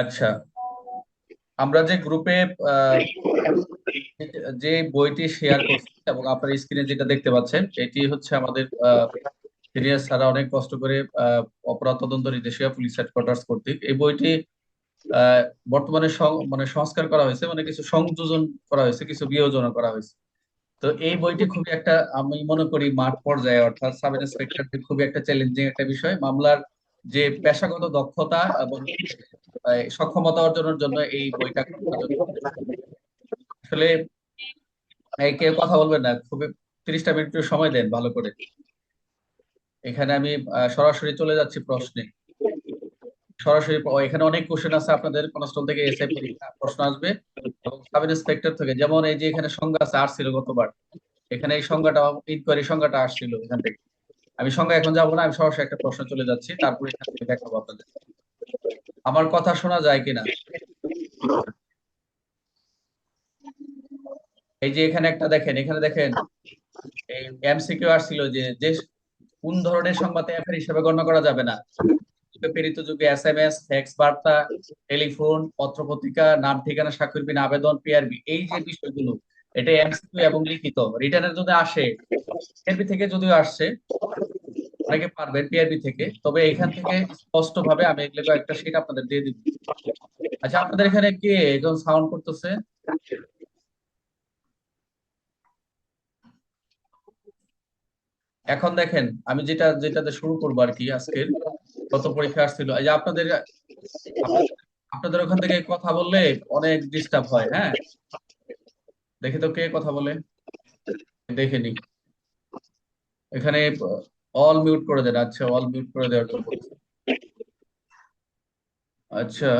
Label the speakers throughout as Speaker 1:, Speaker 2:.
Speaker 1: আচ্ছা। আমরা যে গ্রুপে যে বইটি শেয়ার করছি এবং আপনার স্ক্রিনে যেটা দেখতে পাচ্ছেন, এটি হচ্ছে আমাদের সিনিয়র স্যাররা অনেক কষ্ট করে অপরাধ তদন্ত নির্দেশিকা পুলিশ হেডকোয়ার্টার্স কর্তৃক এই বইটি বর্তমানে মানে সংস্কার করা হয়েছে মানে কিছু সংযোজন করা হয়েছে, কিছু বিয়োজন করা হয়েছে। তো এই বইটি খুবই একটা, আমি মনে করি, মাঠ পর্যায়ে, অর্থাৎ সাব ইন্সপেক্টরদের খুবই একটা চ্যালেঞ্জিং একটা বিষয়। মামলার যে পেশাগত দক্ষতা এবং সক্ষমতা অর্জনের জন্য এই বইটা আসলে কেউ কথা বলবেন না, খুবই তিরিশটা মিনিট সময় দেন ভালো করে। এখানে আমি সরাসরি চলে যাচ্ছি প্রশ্নে। সরাসরি এখানে অনেক কোশ্চেন আছে, আপনাদের কনস্টেবল থেকে পরীক্ষা, প্রশ্ন আসবে। এবং সাব ইন্সপেক্টর থেকে, যেমন এই যে এখানে সংজ্ঞা আছে আসছিল গতবার। এখানে এই সংজ্ঞাটা ইনকোয়ারি সংজ্ঞাটা আসছিল এখান থেকে। আমি সংজ্ঞা এখন যাব না, আমি সরাসরি একটা প্রশ্ন চলে যাচ্ছি, তারপরে এখান থেকে দেখাবো আপনাদের। আমার কথা শোনা যায় কিনা? এই যে এখানে একটা দেখেন, এখানে দেখেন এমসিকিউ আসছিল যে যে কোন ধরনের সংবাদ এফআইআর হিসেবে গণ্য করা যাবে না? প্রেরিত যুগে এসএমএস ফ্যাক্স বার্তা, টেলিফোন, পত্রপত্রিকা, নাম, ঠিকানা স্বাক্ষরবিহীন আবেদন পিআরবি এই যে বিষয়গুলো, এটা এমসিকিউ এবং লিখিত, রিটার্নের যদি আসে পিআরবি থেকে যদিও আসছে অনেকে পারবেন পিআরবি থেকে। তবে এখান থেকে স্পষ্ট ভাবে আমি এগুলো একটা শিট আপনাদের দিয়ে দিব আচ্ছা আপনাদের এখানে কে একজন সাউন্ড করতেছে? এখন দেখেন, আমি যেটা, যেটাতে শুরু করব আর কি আজকের, কত পরীক্ষা আসছিল। এই যে আপনাদের, আপনাদের- ওখান থেকে কথা বললে অনেক ডিস্টার্ব হয় হ্যাঁ? দেখি তো কে কথা বলে। দেখে নি এখানে অল মিউট করে দেন আচ্ছা অল মিউট করে দেওয়ার জন্য। আচ্ছা।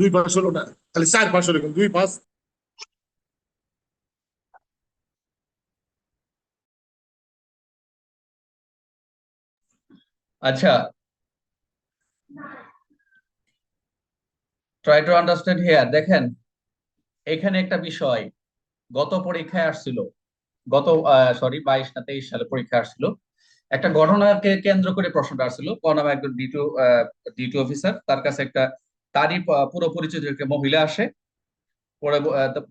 Speaker 2: দুই পাঁচ হলো না খালি চার পাঁচ হলো দুই পাঁচ
Speaker 1: আচ্ছা। ট্রাই টু আন্ডারস্ট্যান্ড হেয়ার দেখেন এখানে একটা বিষয়। গত পরীক্ষায় আসছিল, গত সরি বাইশ না তেইশ সালে পরীক্ষা আসছিল। একটা ঘটনাকে কেন্দ্র করে প্রশ্নটা আসছিল নামে একজন ডিটিও ডিটিও অফিসার তার কাছে একটা তারই পুরো পরিচিত একটা মহিলা আসে। পরে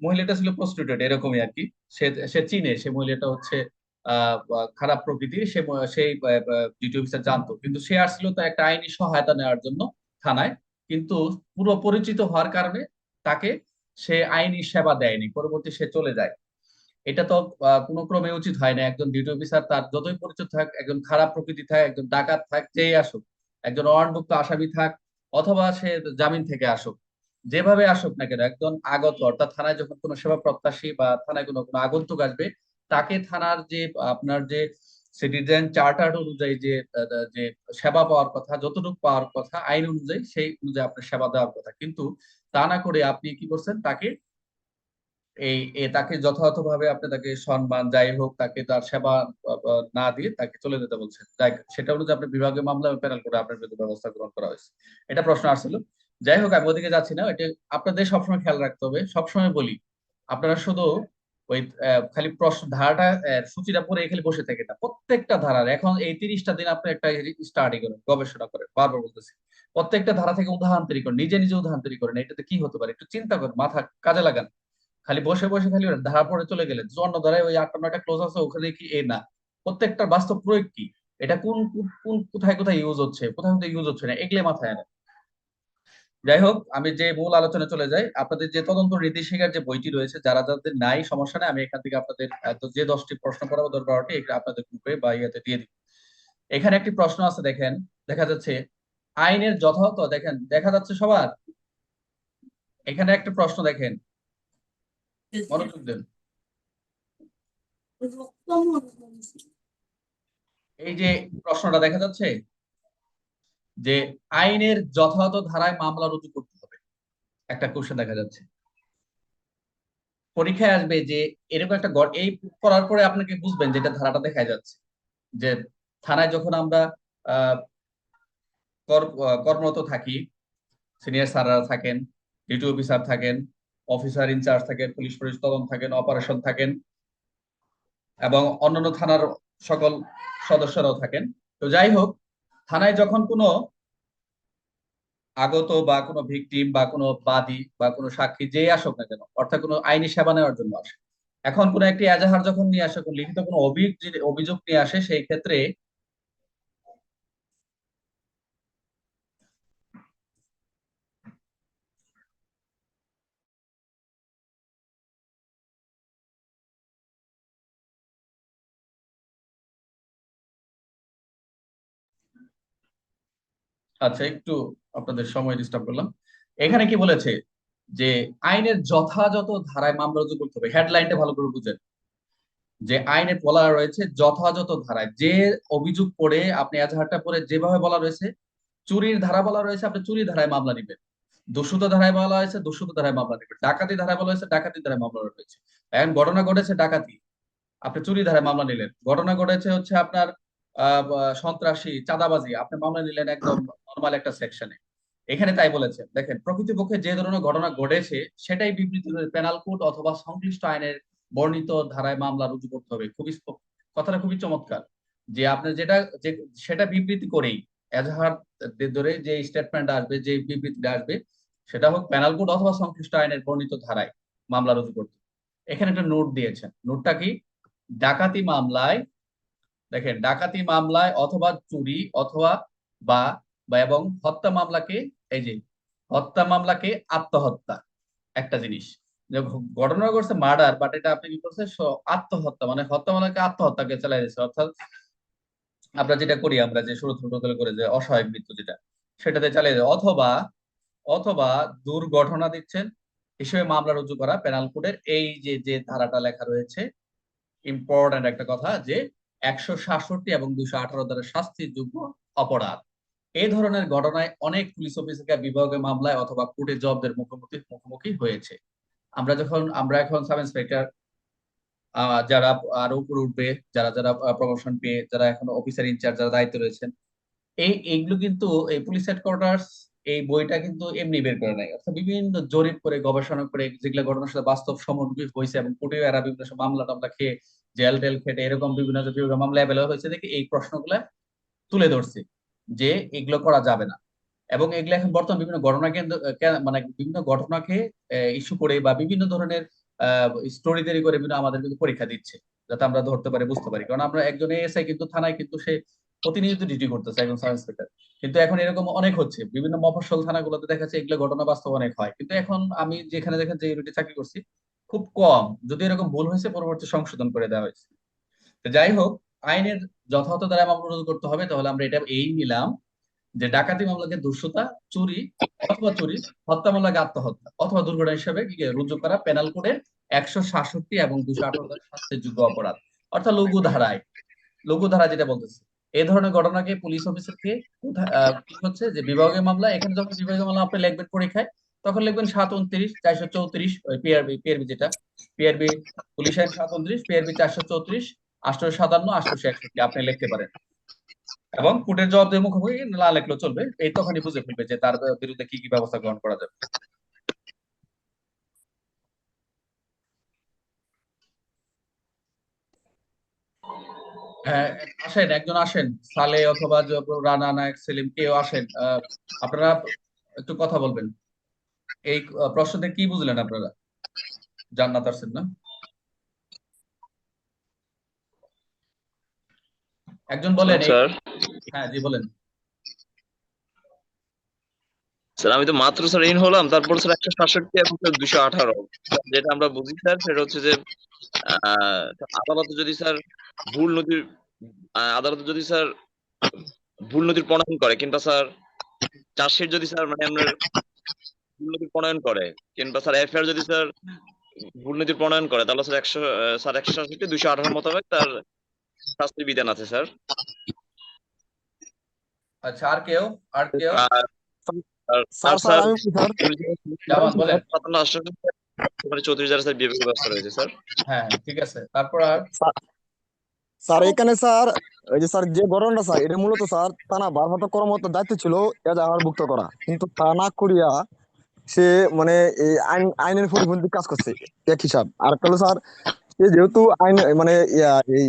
Speaker 1: মহিলাটা ছিল প্রস্টিটিউটেড এরকমই আর কি। সে সে চিনে, সে মহিলাটা হচ্ছে খারাপ প্রকৃতির, সে সেই ডিটিও অফিসার জানতো। কিন্তু সে আসছিল তো একটা আইনি সহায়তা নেওয়ার জন্য থানায়। কিন্তু পুরো পরিচিত হওয়ার কারণে তাকে সে আইনি সেবা দেয়নি, পরবর্তী সে চলে যায়। এটা তো কোনো ক্রমে উচিত হয় না। একজন ডিউটি অফিসার তার যতই পরিচিত থাক, একজন খারাপ প্রকৃতি থাক, একজন ডাকাত থাক, যেই আসুক, একজন ওয়ারেন্টভুক্ত আসামি থাক, অথবা সে জামিন থেকে আসুক, যেভাবে আসুক না কেন, একজন আগত, অর্থাৎ থানায় যখন কোনো সেবা প্রত্যাশী বা থানায় কোনো কোনো আগন্তুক আসবে, তাকে থানার যে, আপনার যে সিটিজেন চার্টার অনুযায়ী যে যে সেবা পাওয়ার কথা, যতটুকু পাওয়ার কথা, আইন অনুযায়ী সেই অনুযায়ী আপনার সেবা দেওয়ার কথা। কিন্তু তা না করে আপনি কি করছেন? তাকে এই তাকে যথাযথভাবে আপনি তাকে সম্মান, যাই হোক, তাকে তার সেবা না দিয়ে তাকে চলে যেতে বলছেন। যাই সেটা অনুযায়ী আপনি বিভাগীয় মামলা প্যানেল করে আপনার বিরুদ্ধে ব্যবস্থা গ্রহণ করা হয়েছে। এটা প্রশ্ন আসছিল। যাই হোক, আমি ওদিকে যাচ্ছি না। এটা আপনাদের সবসময় খেয়াল রাখতে হবে। সবসময় বলি, আপনারা শুধু ওই খালি প্রশ্ন, ধারাটা সূচিটা পরে খালি বসে থাকে না। প্রত্যেকটা ধারার, এখন এই তিরিশটা দিন আপনি একটা স্টাডি করেন গবেষণা করেন। বারবার বলতেছি। প্রত্যেকটা ধারা থেকে উদাহরণ তৈরি করেন, নিজে নিজে উদাহরণ তৈরি করেন। এটাতে কি হতে পারে? একটু চিন্তা করেন, মাথা কাজে লাগান। খালি বসে বসে খালি ধারা পড়ে চলে গেলেন অন্য ধারায় ওই আটটা ক্লোজ আছে, ওখানে কি? এ না। প্রত্যেকটা বাস্তব প্রয়োগ কি? এটা কোন কোন কোথায় কোথায় ইউজ হচ্ছে? কোথায় কোথায় ইউজ হচ্ছে না? এগুলো মাথায় আনে যাই হোক, আমি যে মূল আলোচনা চলে যাই, আপনাদের যে তদন্ত নির্দেশিকার যে বইটি রয়েছে, যারা যাদের নাই, সমস্যা নেই, আমি এখান থেকে আপনাদের যে দশটি প্রশ্ন করাবো এগুলো আপনাদের গ্রুপে বা ইয়েতে দিয়ে দিব এখানে একটি প্রশ্ন আছে, দেখেন, দেখা যাচ্ছে আইনের যথাযথ দেখেন দেখা যাচ্ছে সবার। এখানে একটা প্রশ্ন দেখেন। মনোযোগ দেন। এই যে প্রশ্নটা দেখা যাচ্ছে যে আইনের যথাযথ ধারায় মামলা রুজু করতে হবে। একটা কোশ্চেন দেখা যাচ্ছে। পরীক্ষায় আসবে যে এরকম একটা এই করার পরে আপনাকে বুঝবেন যেটা ধারাটা দেখা যাচ্ছে। যে থানায় যখন আমরা আহ, কর্মরত থাকি। সিনিয়র স্যাররা থাকেন ডিউটি অফিসার থাকেন অফিসার ইনচার্জ থাকেন পুলিশ পুলিশ তদন্ত থাকেন অপারেশন থাকেন এবং অন্যান্য থানার সকল সদস্যরাও থাকেন। তো যাই হোক, থানায় যখন কোনো আগত বা কোনো ভিকটিম বা কোনো বাদী বা কোনো সাক্ষী যেই আসুক না কেন, অর্থাৎ কোনো আইনি সেবা নেওয়ার জন্য আসে। এখন কোনো একটি এজাহার যখন নিয়ে আসে, কোনো লিখিত কোনো অভিযোগ নিয়ে আসে, সেই ক্ষেত্রে আচ্ছা একটু আপনাদের সময় ডিস্টার্ব করলাম। এখানে কি বলেছে? যে আইনের যথাযথ ধারায় মামলা রুজু করতে হবে। হেডলাইনটা ভালো করে বুঝেন। যে আইনে বলা রয়েছে যথাযথ ধারায়। যে অভিযোগ করে আপনি এজাহারটা পরে যেভাবে বলা রয়েছে, চুরির ধারা বলা রয়েছে, আপনি চুরির ধারায় মামলা নেবেন। দস্যুত ধারায় বলা হয়েছে দস্যুত ধারায় মামলা নেবেন। ডাকাতি ধারায় বলা হয়েছে ডাকাতি ধারায় মামলা রয়েছে। এখন ঘটনা ঘটেছে ডাকাতি। আপনি চুরি ধারায় মামলা নিলেন। ঘটনা ঘটেছে হচ্ছে আপনার সন্ত্রাসী, চাঁদাবাজি, আপনি মামলা নিলেন একদম নর্মাল একটা সেকশনে এখানে তাই বলেছে, দেখেন, প্রকৃতপক্ষে যে ধরনের ঘটনা ঘটেছে, সেটাই বিবৃতি পেনাল কোড অথবা সংশ্লিষ্ট আইনের বর্ণিত ধারায় মামলা রুজু করতে হবে। খুবই কথাটা খুবই চমৎকার যে আপনি যেটা, যে, সেটা বিবৃতি করেই এজাহার ধরে যে স্টেটমেন্ট আসবে, যে বিবৃতিটা আসবে, সেটা হোক পেনাল কোড অথবা সংশ্লিষ্ট আইনের বর্ণিত ধারায় মামলা রুজু করতে এখানে একটা নোট দিয়েছেন। নোটটা কি? ডাকাতি মামলায় দেখেন, ডাকাতি মামলায় অথবা চুরি অথবা বা এবং হত্যা মামলাকে, এই যে, হত্যা মামলাকে আত্মহত্যা, একটা জিনিস। ঘটনা করছে মার্ডার, বাট এটা আপনি কি করছে আত্মহত্যা মানে হত্যা মামলাকে আত্মহত্যাকে চালাই দিচ্ছে। অর্থাৎ আমরা যেটা করি আমরা যে শুরু করে যে অসহায় মৃত্যু যেটা, সেটাতে চালিয়ে যায় অথবা অথবা দুর্ঘটনা দিচ্ছেন, হিসেবে মামলা রুজু করা পেনাল কোডের এই যে যে ধারাটা লেখা রয়েছে ইম্পর্ট্যান্ট একটা কথা যে একশো সাতষট্টি এবং দুশো আঠারো দ্বারা শাস্তিযোগ্য অপরাধ। এই ধরনের ঘটনায় অনেক পুলিশ অফিসার বিভাগীয় মামলায় অথবা কোর্টে জবদের মুখোমুখি মুখোমুখি হয়েছে। আমরা যখন আমরা এখন সাব ইন্সপেক্টর যারা আরও উপরে উঠবে, যারা যারা প্রমোশন পেয়ে, যারা এখন অফিসার ইনচার্জ যারা দায়িত্ব রয়েছেন, এই এইগুলো কিন্তু এই পুলিশ হেডকোয়ার্টার্স এই বইটা কিন্তু এমনি বের করে নাই অর্থাৎ বিভিন্ন জরিপ করে, গবেষণা করে, যেগুলো ঘটনার সাথে বাস্তব সম্মুখীন হয়েছে এবং কোর্টে এরা বিভিন্ন মামলা টামলা খেয়ে জেল, টেল, খেটে এরকম বিভিন্ন মামলা হয়েছে দেখে এই প্রশ্নগুলা তুলে ধরছে যে এগুলো করা যাবে না। এবং এগুলো এখন বর্তমান বিভিন্ন ঘটনা কেন্দ্র মানে বিভিন্ন ঘটনাকে ইস্যু করে বা বিভিন্ন ধরনের স্টোরি তৈরি করে বিভিন্ন আমাদের কিন্তু পরীক্ষা দিচ্ছে, যাতে আমরা ধরতে পারি, বুঝতে পারি। কারণ আমরা একজন এএসআই কিন্তু থানায় কিন্তু সে প্রতিনিয়ত ডিউটি করতেছে একজন সাব ইন্সপেক্টর কিন্তু এখন এরকম অনেক হচ্ছে, বিভিন্ন মফস্বল থানাগুলোতে দেখা যাচ্ছে এগুলো ঘটনা বাস্তব অনেক হয়। কিন্তু এখন আমি যেখানে দেখেন যে ইউনিটে চাকরি করছি খুব কম, যদি এরকম ভুল হয়েছে, পরবর্তী সংশোধন করে দেওয়া হয়েছে। তো যাই হোক, আইনের যথাযথ দ্বারা মামলা রুজু করতে হবে, তাহলে আমরা এটা এই নিলাম যে ডাকাতি মামলাকে দুঃসতা চুরি অথবা চুরি হত্যা মামলাকে আত্মহত্যা অথবা দুর্ঘটনা হিসেবে রুজু করা, পেনাল কোডের একশো সাতষট্টি এবং দুশো আঠারো শাস্তির যোগ্য অপরাধ। অর্থাৎ লঘু ধারায়, লঘু ধারা যেটা বলতেছে। এই ধরনের ঘটনাকে পুলিশ অফিসারকে হচ্ছে যে বিভাগীয় মামলা, এখানে যখন বিভাগীয় মামলা, আপনি লিখবেন পরীক্ষায় তখন লিখবেন সাত উনত্রিশ, চারশো চৌত্রিশ পিআরবি পিআরবি যেটা পিআরবি পুলিশ আইন সাত উনত্রিশ পিআরবি চারশো চৌত্রিশ আটশো সাতান্ন আটশো একষট্টি, আপনি লিখতে পারেন। এবং কোর্টের জবাব দিয়ে মুখোমুখি না লিখলেও চলবে, এই তখনই বুঝে ফেলবে যে তার বিরুদ্ধে কি কি ব্যবস্থা গ্রহণ করা যাবে। হ্যাঁ আসেন, একজন আসেন, সালে অথবা রানা নায়ক সেলিম, কেউ আসেন আপনারা একটু কথা বলবেন। এই আহ, প্রশ্নতে কি বুঝলেন আপনারা? জান্নাত আসেন না? একজন বলেন
Speaker 3: স্যার
Speaker 1: হ্যাঁ জি বলেন।
Speaker 3: স্যার আমি তো মাত্র স্যার ইন হলাম তারপর স্যার একশো সাতষট্টি এবং দুশো আঠারো। যেটা আমরা বুঝি স্যার সেটা হচ্ছে যে আহ, আদালতে যদি স্যার ভুল নদীর আদালতে যদি স্যার ভুল নদীর প্রণয়ন করে কিংবা স্যার চার্জশিট যদি স্যার মানে আপনার নদীর প্রণয়ন করে কিংবা স্যার এফআইআর যদি স্যার নদীর প্রণয়ন করে তাহলে স্যার একশো স্যার একশো সাতষট্টি দুশো আঠারো মোতাবেক তার শাস্তির বিধান আছে স্যার
Speaker 1: আচ্ছা আর কেউ? আর কেউ?
Speaker 4: স্যার স্যার
Speaker 3: চৌত্রিশ হাজার স্যার বিভাগীয় ব্যবস্থা রয়েছে স্যার
Speaker 1: হ্যাঁ ঠিক আছে। তারপর আর?
Speaker 4: স্যার এখানে স্যার ওই যে স্যার যে ঘটনাটা স্যার এটা মূলত স্যার থানা ভারপ্রাপ্ত কর্মকর্তার দায়িত্ব ছিল করা। কিন্তু তা না করিয়া সে মানে এই আইন আইনের পরিপন্থী কাজ করছে। এক হিসাব আর একটা হলো স্যার সে যেহেতু আইন মানে এই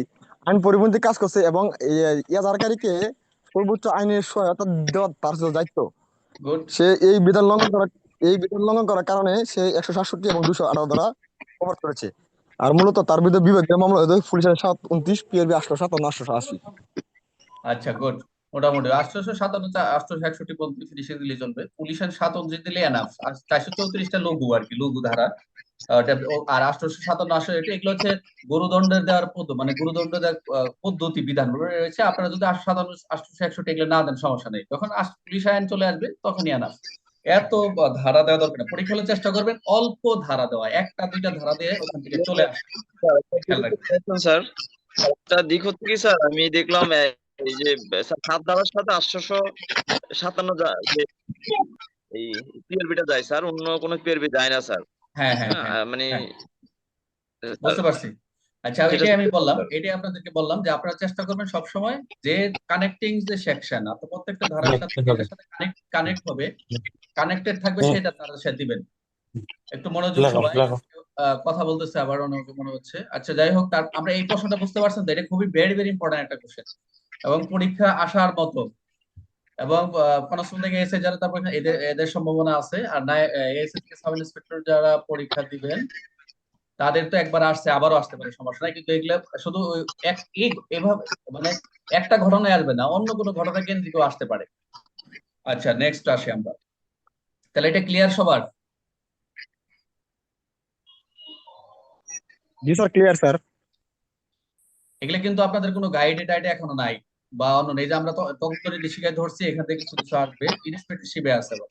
Speaker 4: আইন পরিপন্থী কাজ করছে এবং এজাহারকারীকে সর্বোচ্চ আইনের সহায়তা দেওয়ার তার দায়িত্ব সে এই বিধান লঙ্ঘন করার এই বিধান লঙ্ঘন করার কারণে সে একশো সাতষট্টি এবং দুশো আঠারো দ্বারা অপরাধ করেছে। আর মূলত তার বিরুদ্ধে বিভাগীয় মামলা হয়েছে পুলিশের সাত উনত্রিশ পিএলবি আটশো সাতান্ন আটশো আশি
Speaker 1: আচ্ছা গুড মোটামুটি। আটশোশো সাতান্ন আটশোশো একষট্টি পর্যন্ত ফিনিশিং দিলে চলবে। পুলিশের সাত দিলে এনাফ আর চারশো চৌত্রিশটা লঘু আর কি, লঘু ধারা। আর আটশোশো সাতান্ন আটশো এটা এগুলো হচ্ছে গুরুদণ্ডের দেওয়ার পদ্ধতি মানে গুরুদণ্ড দেওয়ার পদ্ধতি, বিধান। রয়েছে, আপনারা যদি আটশো সাতান্ন, আটশোশো একষট্টি এগুলো না দেন, সমস্যা নেই। যখন পুলিশ আইন চলে আসবে, তখনই এনাফ এত ধারা দেওয়া দরকার পরীক্ষা হলে চেষ্টা করবেন অল্প ধারা দেওয়া। একটা, দুইটা ধারা দিয়ে ওখান থেকে চলে আসবে
Speaker 3: স্যার দিক হচ্ছে কি, স্যার? আমি দেখলাম এই যে সাত ধারার সাথে আটশোশো সাতান্ন যে এই পিআরবিটা যায় স্যার অন্য কোনো পিআরবি যায় না স্যার।
Speaker 1: হ্যাঁ হ্যাঁ
Speaker 3: হ্যাঁ,
Speaker 1: হ্যাঁ।
Speaker 3: মানে
Speaker 1: হ্যাঁ। বুঝতে পারছি। আচ্ছা এটাই আমি বললাম এটাই আপনাদেরকে বললাম যে আপনারা চেষ্টা করবেন সব সময় যে কানেক্টিং যে সেকশন আপনার প্রত্যেকটা ধারার সাথে কানেক্ট কানেক্ট হবে। কানেক্টেড থাকবে সেটা তারা সে দিবেন। একটু মনোযোগ সবাই। আহ, কথা বলতেছে আবার অনেক মনে হচ্ছে। আচ্ছা যাই হোক তার আমরা এই প্রশ্নটা বুঝতে পারছেন তো এটা খুবই ভেরি ভেরি ইম্পর্টেন্ট একটা কোশ্চেন এবং পরীক্ষা আসার মতো। এবং কনস্টেবল থেকে এসে যারা তারপর এদের এদের সম্ভাবনা আছে আর না এসএস থেকে সাব ইন্সপেক্টর যারা পরীক্ষা দিবেন তাদের তো একবার আসছে আবারও আসতে পারে সমস্যা নাই। কিন্তু এগুলো শুধু এক এভাবে মানে একটা ঘটনায় আসবে না অন্য কোনো ঘটনা কেন্দ্রিক আসতে পারে। আচ্ছা নেক্সট আসি আমরা। তাহলে এটা ক্লিয়ার সবার?
Speaker 4: জি স্যার ক্লিয়ার স্যার
Speaker 1: এগুলো কিন্তু আপনাদের কোনো গাইডে টাইডে এখনও নাই। বা অন্য, এই যে আমরা তখন নির্দেশিকায় ধরছি, এখান থেকে কিছু কিছু আসবে ইন্সপেক্টরশিপে আছে আবার।